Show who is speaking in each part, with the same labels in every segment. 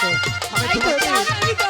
Speaker 1: তো।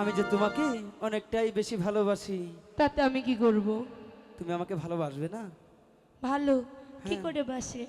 Speaker 2: আমি যে তোমাকে অনেকটাই বেশি ভালোবাসি।
Speaker 1: তাতে আমি কি করব?
Speaker 2: তুমি আমাকে ভালোবাসবে না?
Speaker 1: ভালো। কি
Speaker 2: হ্যাঁ।
Speaker 1: করে বাসে?